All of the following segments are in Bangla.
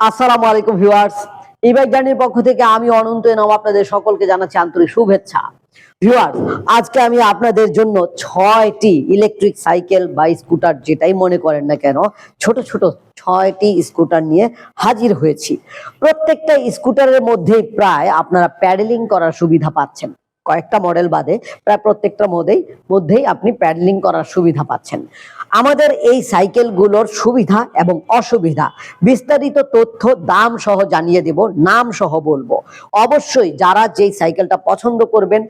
আসসালামু আলাইকুম ভিউয়ার্স। এই পক্ষ থেকে আমি অনন্ত এনাম আপনাদের সকলকে জানাচ্ছি আন্তরিক শুভেচ্ছা। ভিউয়ার্স, আজকে আমি আপনাদের জন্য ছয়টি ইলেকট্রিক সাইকেল বা স্কুটার যেটাই মনে করেন না কেন, ছোট ছোট ছয়টি স্কুটার নিয়ে হাজির হয়েছি। প্রত্যেকটা স্কুটারের মধ্যেই প্রায় আপনারা প্যাডেলিং করার সুবিধা পাচ্ছেন। কয়েকটা মডেল বাদে প্রায় প্রত্যেকটা মধ্যেই মধ্যেই আপনি প্যাডেলিং করার সুবিধা পাচ্ছেন। আমাদের এই সাইকেলগুলোর সুবিধা এবং অসুবিধা, বিস্তারিত তথ্য, দাম সহ জানিয়ে দেব, নাম সহ বলব। অবশ্যই যারা যেই সাইকেলটা পছন্দ করবেন,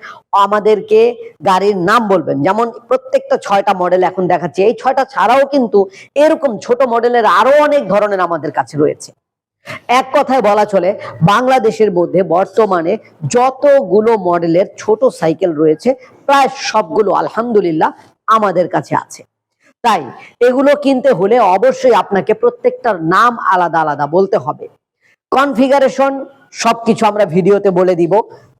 আমাদেরকে গাড়ির নাম বলবেন। যেমন প্রত্যেকটা ছয়টা মডেল এখন দেখাচ্ছে। এই ছয়টা ছাড়াও কিন্তু এরকম ছোট মডেলের আরও অনেক ধরনের আমাদের কাছে রয়েছে। এক কথায় বলা চলে, বাংলাদেশের মধ্যে বর্তমানে যতগুলো মডেলের ছোট সাইকেল রয়েছে, প্রায় সবগুলো আলহামদুলিল্লাহ আমাদের কাছে আছে। তাই এগুলো কিনতে হলে অবশ্যই আপনাকে প্রত্যেকটার নাম আলাদা আলাদা বলতে হবে। কনফিগারেশন সবকিছু আমরা ভিডিওতে বলে দিব।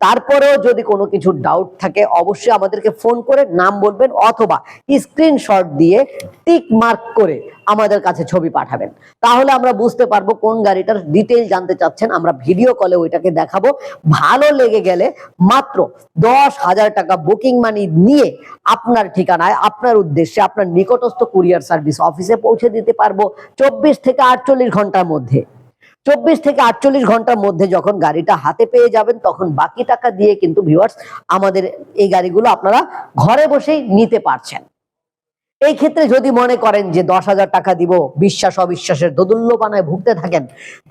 তারপরেও যদি কোনো কিছু ডাউট থাকে, অবশ্যই আমাদেরকে ফোন করে, নাম বলবেন অথবা স্ক্রিনশট দিয়ে টিক মার্ক করে আমাদের কাছে ছবি পাঠাবেন। তাহলে আমরা বুঝতে পারব কোন গাড়িটার ডিটেইল জানতে চাচ্ছেন। আমরা ভিডিও কলে ওইটাকে দেখাবো। ভালো লেগে গেলে মাত্র দশ হাজার টাকা বুকিং মানি নিয়ে আপনার ঠিকানায়, আপনার উদ্দেশ্যে, আপনার নিকটস্থ কুরিয়ার সার্ভিস অফিসে পৌঁছে দিতে পারব। চব্বিশ থেকে আটচল্লিশ ঘণ্টার মধ্যে। চব্বিশ থেকে আটচল্লিশ ঘণ্টার মধ্যে যখন গাড়িটা হাতে পেয়ে যাবেন, তখন বাকি টাকা দিয়ে কিন্তু ভিউয়ার্স আমাদের এই গাড়িগুলো আপনারা ঘরে বসেই নিতে পারছেন। এই ক্ষেত্রে যদি মনে করেন যে দশ হাজার টাকা দিব, বিশ্বাস অবিশ্বাসের দোদুল্যপানায় ভুগতে থাকেন,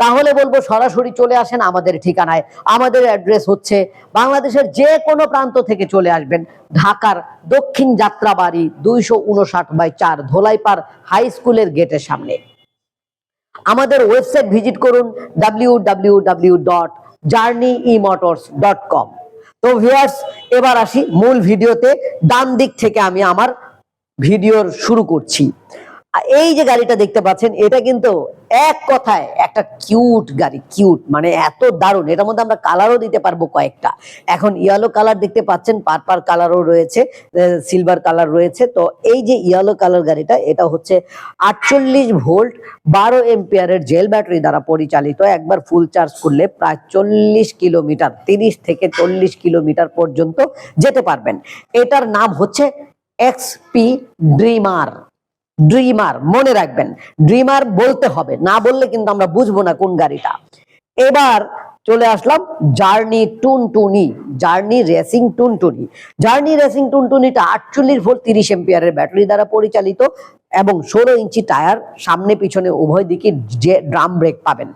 তাহলে বলব সরাসরি চলে আসেন আমাদের ঠিকানায়। আমাদের অ্যাড্রেস হচ্ছে বাংলাদেশের যে কোনো প্রান্ত থেকে চলে আসবেন। ঢাকার দক্ষিণ যাত্রাবাড়ি দুইশো উনষাট বাই চার ধোলাইপাড় হাই স্কুলের গেটের সামনে। আমাদের ওয়েবসাইট ভিজিট করুন W W W dot journey e motors dot com তো ভিউয়ার্স এবার আসি মূল ভিডিওতে ডান দিক থেকে আমি আমার ভিডিওর শুরু করছি। এই যে গাড়িটা দেখতে পাচ্ছেন, এটা কিন্তু এক কথায় একটা কিউট গাড়ি, কিউট মানে এত দারুণ। এটার মধ্যে আমরা কালারও দিতে পারব কয়েকটা। এখন ইয়েলো কালার দেখতে পাচ্ছেন পারপার কালারও রয়েছে সিলভার কালার রয়েছে। তো এই যে ইয়েলো কালার গাড়িটা, এটা হচ্ছে আটচল্লিশ ভোল্ট, বারো এম্পিয়ারের জেল ব্যাটারি দ্বারা পরিচালিত। একবার ফুল চার্জ করলে প্রায় চল্লিশ কিলোমিটার, তিরিশ থেকে চল্লিশ কিলোমিটার পর্যন্ত যেতে পারবেন। এটার নাম হচ্ছে এক্সপি ড্রিমার। ড্রিমার মনে রাখবেন। ড্রিমার বলতে হবে, না বললে কিন্তু আমরা বুঝব না কোন গাড়িটা। এবার চলে আসলাম journey Tuntuni journey racing Tuntuni journey racing টুনটুনিটা আটচল্লিশ ভোল্ট তিরিশ এম্পিয়ারের ব্যাটারি দ্বারা পরিচালিত এবং ষোলো ইঞ্চি টায়ার সামনে পিছনে উভয় দিকে যে ড্রাম ব্রেক পাবেন।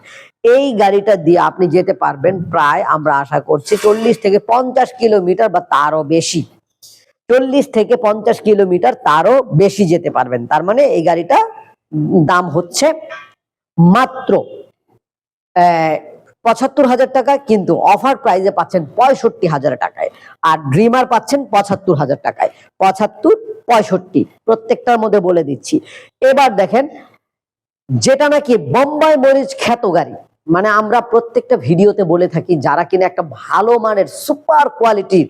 এই গাড়িটা দিয়ে আপনি যেতে পারবেন প্রায় আমরা আশা করছি চল্লিশ থেকে পঞ্চাশ কিলোমিটার বা তারও বেশি। চল্লিশ থেকে পঞ্চাশ কিলোমিটার তারও বেশি যেতে পারবেন। তার মানে এই গাড়িটা দাম হচ্ছে মাত্র পঁচাত্তর হাজার টাকা, কিন্তু অফার প্রাইজে পাচ্ছেন পঁয়ষট্টি হাজার টাকায়। আর ড্রিমার পাচ্ছেন পঁচাত্তর হাজার টাকায়। পঁচাত্তর, পঁয়ষট্টি, প্রত্যেকটার মধ্যে বলে দিচ্ছি। এবার দেখেন, যেটা নাকি বোম্বাই মরিচ খ্যাত গাড়ি মানে আমরা প্রত্যেকটা ভিডিওতে বলে থাকি, যারা কিনা একটা ভালো মানের সুপার কোয়ালিটির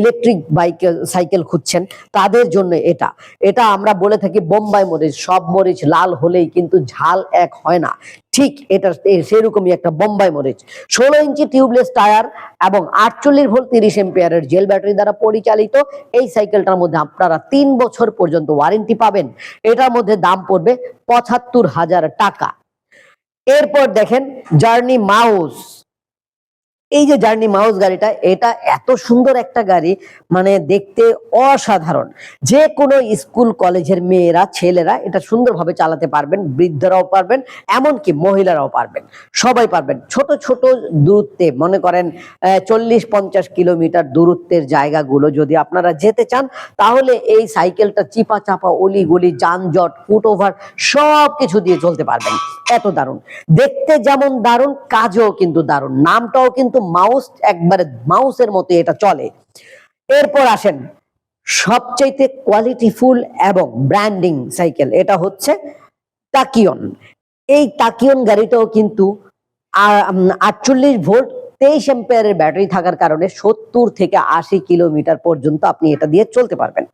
ইলেকট্রিক বাইক সাইকেল খুঁজছেন, তাদের জন্য এটা। এটা আমরা বলে থাকি বোম্বাই মরিচ, সব মরিচ লাল হলেই কিন্তু ঝাল এক হয় না। ঠিক এটা সেরকমই একটা বোম্বাই মরিচ। ষোলো ইঞ্চি টিউবলেস টায়ার এবং আটচল্লিশ ভোল্ট তিরিশ এম্পিয়ারের জেল ব্যাটারি দ্বারা পরিচালিত। এই সাইকেলটার মধ্যে আপনারা তিন বছর পর্যন্ত ওয়ারেন্টি পাবেন। এটার মধ্যে দাম পড়বে পঁচাত্তর হাজার টাকা। এরপর দেখেন জার্নি মাউস এই যে জার্নি মাউস গাড়িটা, এটা এত সুন্দর একটা গাড়ি মানে দেখতে অসাধারণ। যে কোনো স্কুল কলেজের মেয়েরা, ছেলেরা এটা সুন্দরভাবে চালাতে পারবেন, বৃদ্ধরাও পারবেন, এমনকি মহিলারাও পারবেন। সবাই পারবেন। ছোট ছোট দূরত্বে, মনে করেন চল্লিশ, পঞ্চাশ কিলোমিটার দূরত্বের জায়গাগুলো যদি আপনারা যেতে চান, তাহলে এই সাইকেলটা চিপা চাপা, অলি গলি, যানজট ফুট ওভার সব কিছু দিয়ে চলতে পারবেন। এত দারুণ। দেখতে যেমন দারুণ, কাজও কিন্তু দারুণ। নামটাও কিন্তু মাউস একবারে মাউসের মতো এটা চলে। এরপর আসেন, সবচাইতে কোয়ালিটিফুল এবং ব্র্যান্ডিং সাইকেল এটা হচ্ছে টাকিয়ন এই টাকিয়ন গাড়িটাও কিন্তু আটচল্লিশ ভোল্ট তেইশ এম্পিয়ারের ব্যাটারি থাকার কারণে সত্তর থেকে আশি কিলোমিটার পর্যন্ত আপনি এটা দিয়ে চলতে পারবেন।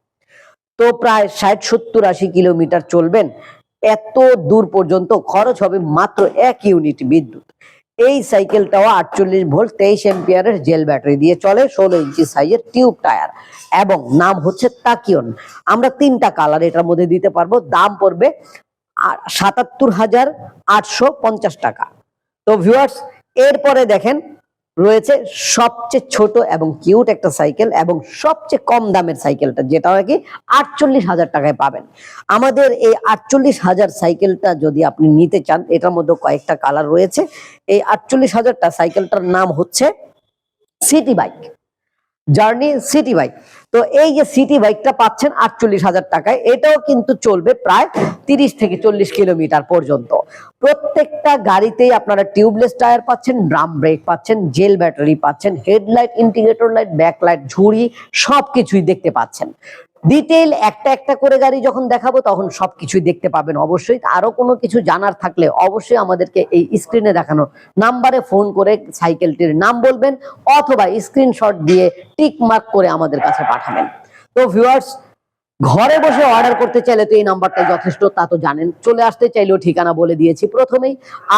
তো প্রায় ষাট, সত্তর, আশি কিলোমিটার চলবেন, এত দূর পর্যন্ত খরচ হবে মাত্র এক ইউনিট বিদ্যুৎ। এই সাইকেলটাও আটচল্লিশ ভোল্ট, তেইশ এম্পিয়ারের জেল ব্যাটারি দিয়ে চলে, ষোলো ইঞ্চি সাইজের টিউব টায়ার। এবং নাম হচ্ছে তাকিয়ন আমরা তিনটা কালার এটার মধ্যে দিতে পারব। দাম পড়বে সাতাত্তর হাজার আটশো পঞ্চাশ টাকা। তো ভিউয়ার্স এরপরে দেখেন রয়েছে সবচেয়ে ছোট এবং কিউট একটা সাইকেল এবং সবচেয়ে কম দামের সাইকেলটা যেটা নাকি আটচল্লিশ হাজার টাকায় পাবেন। আমাদের এই আটচল্লিশ হাজার সাইকেলটা যদি আপনি নিতে চান, এটার মধ্যে কয়েকটা কালার রয়েছে। এই আটচল্লিশ হাজারটা সাইকেলটার নাম হচ্ছে city bike. Journey city bike. তো এই যে সিটি বাইকটা পাচ্ছেন আটচল্লিশ হাজার টাকায়, এটাও কিন্তু চলবে প্রায় তিরিশ থেকে চল্লিশ কিলোমিটার পর্যন্ত। প্রত্যেকটা গাড়িতেই আপনারা টিউবলেস টায়ার পাচ্ছেন ড্রাম ব্রেক পাচ্ছেন জেল ব্যাটারি পাচ্ছেন হেডলাইট ইন্টিগ্রেটর লাইট ব্যাকলাইট ঝুড়ি সব কিছুই দেখতে পাচ্ছেন। ডিটেইল একটা একটা করে গাড়ি যখন দেখাবো, তখন সবকিছুই দেখতে পাবেন অবশ্যই। আরও কোনো কিছু জানার থাকলে অবশ্যই আমাদেরকে এই স্ক্রিনে দেখানো নাম্বারে ফোন করে সাইকেলটির নাম বলবেন, অথবা স্ক্রিনশট দিয়ে টিক মার্ক করে আমাদের কাছে পাঠাবেন। তো ভিউয়ার্স ঘরে বসে অর্ডার করতে চাইলে তো এই নাম্বারটা যথেষ্ট, তা তো জানেন। চলে আসতে চাইলেও ঠিকানা বলে দিয়েছি প্রথমেই।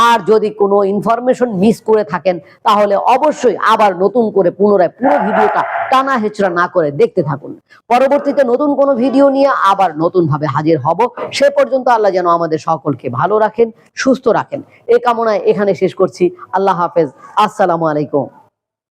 আর যদি কোনো ইনফরমেশন মিস করে থাকেন, তাহলে অবশ্যই আবার নতুন করে পুনরায় পুরো ভিডিওটা টানা হেচড়া না করে দেখতে থাকুন। পরবর্তীতে নতুন কোনো ভিডিও নিয়ে আবার নতুনভাবে হাজির হব। সে পর্যন্ত আল্লাহ যেন আমাদের সকলকে ভালো রাখেন, সুস্থ রাখেন। এ কামনায় এখানে শেষ করছি। আল্লাহ হাফেজ। আসসালামু আলাইকুম।